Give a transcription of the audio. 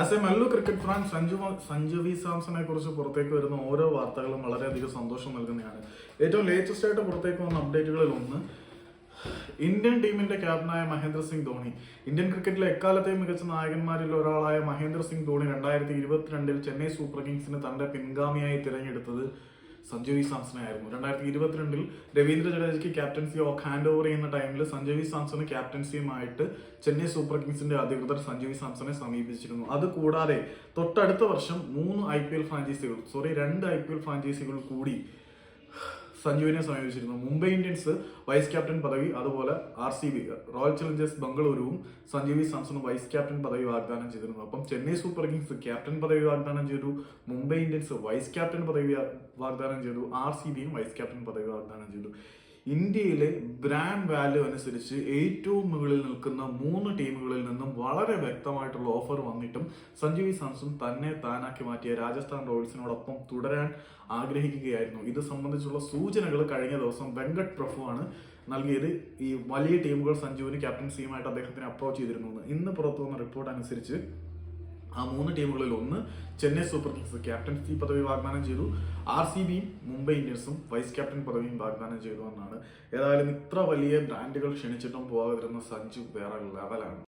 As a Mallu cricket fan Sanju Sanju V സാംസണെ കുറിച്ച് പുറത്തേക്ക് വരുന്ന ഓരോ വാർത്തകളും വളരെയധികം സന്തോഷം നൽകുന്നതാണ്. ഏറ്റവും ലേറ്റസ്റ്റ് ആയിട്ട് പുറത്തേക്ക് വന്ന അപ്ഡേറ്റുകളിൽ ഒന്ന് ഇന്ത്യൻ ടീമിന്റെ ക്യാപ്റ്റനായ മഹേന്ദ്ര സിംഗ് ധോണി. ഇന്ത്യൻ ക്രിക്കറ്റിലെ എക്കാലത്തെയും മികച്ച നായകന്മാരിൽ ഒരാളായ മഹേന്ദ്ര സിംഗ് ധോണി രണ്ടായിരത്തി ഇരുപത്തിരണ്ടിൽ ചെന്നൈ സൂപ്പർ കിങ്സിന് തന്റെ പിൻഗാമിയായി തിരഞ്ഞെടുത്തത് സഞ്ജു വി സാംസണെ ആയിരുന്നു രണ്ടായിരത്തി ഇരുപത്തിരണ്ടിൽ രവീന്ദ്ര ജഡേജയ്ക്ക് ക്യാപ്റ്റൻസി ഹാൻഡ് ഓവർ ചെയ്യുന്ന ടൈമിൽ സഞ്ജു വി സാംസണ് ക്യാപ്റ്റൻസിയുമായിട്ട് ചെന്നൈ സൂപ്പർ കിങ്സിന്റെ അധികൃതർ സഞ്ജു വി സാംസണെ സമീപിച്ചിരുന്നു. അത് കൂടാതെ തൊട്ടടുത്ത വർഷം മൂന്ന് ഐ പി എൽ ഫ്രാഞ്ചൈസികൾ സോറി രണ്ട് ഐ പി എൽ ഫ്രാഞ്ചൈസികൾ കൂടി സഞ്ജുവിനെ സമീപിച്ചിരുന്നു. മുംബൈ ഇന്ത്യൻസ് വൈസ് ക്യാപ്റ്റൻ പദവി അതുപോലെ R C B royal challengers ബംഗളൂരുവും Sanju V സാംസണും വൈസ് ക്യാപ്റ്റൻ പദവി വാഗ്ദാനം ചെയ്തിരുന്നു. അപ്പം ചെന്നൈ സൂപ്പർ കിങ്സ് ക്യാപ്റ്റൻ പദവി വാഗ്ദാനം ചെയ്തു മുംബൈ ഇന്ത്യൻസ് വൈസ് ക്യാപ്റ്റൻ പദവി വാഗ്ദാനം ചെയ്തു ആർ സി ബിയും വൈസ് ക്യാപ്റ്റൻ പദവി വാഗ്ദാനം ചെയ്തു. ഇന്ത്യയിലെ ബ്രാൻഡ് വാല്യൂ അനുസരിച്ച് ഏറ്റവും മുകളിൽ നിൽക്കുന്ന മൂന്ന് ടീമുകളിൽ നിന്നും വളരെ വ്യക്തമായിട്ടുള്ള ഓഫർ വന്നിട്ടും സഞ്ജു വി സാംസൺ തന്നെ താനാക്കി മാറ്റിയ രാജസ്ഥാൻ റോയൽസിനോടൊപ്പം തുടരാൻ ആഗ്രഹിക്കുകയായിരുന്നു ഇത് സംബന്ധിച്ചുള്ള സൂചനകൾ കഴിഞ്ഞ ദിവസം വെങ്കട്ട് പ്രഭു ആണ് നൽകിയത് ഈ വലിയ ടീമുകൾ സഞ്ജുവിന് ക്യാപ്റ്റൻസിയുമായിട്ട് അദ്ദേഹത്തിന് അപ്രോച്ച് ചെയ്തിരുന്നു. ഇന്ന് പുറത്തു വന്ന റിപ്പോർട്ട് അനുസരിച്ച് ആ മൂന്ന് ടീമുകളിൽ ഒന്ന് ചെന്നൈ സൂപ്പർ കിങ്സ് ക്യാപ്റ്റൻസി പദവി വാഗ്ദാനം ചെയ്തു. ആർ സി ബിയും മുംബൈ ഇന്ത്യൻസും വൈസ് ക്യാപ്റ്റൻ പദവിയും വാഗ്ദാനം ചെയ്തു എന്നാണ്. ഏതായാലും ഇത്ര വലിയ ബ്രാൻഡുകൾ ക്ഷണിച്ചിട്ടും പോകാതിരുന്ന സഞ്ജു വേറെ ലെവലാണ്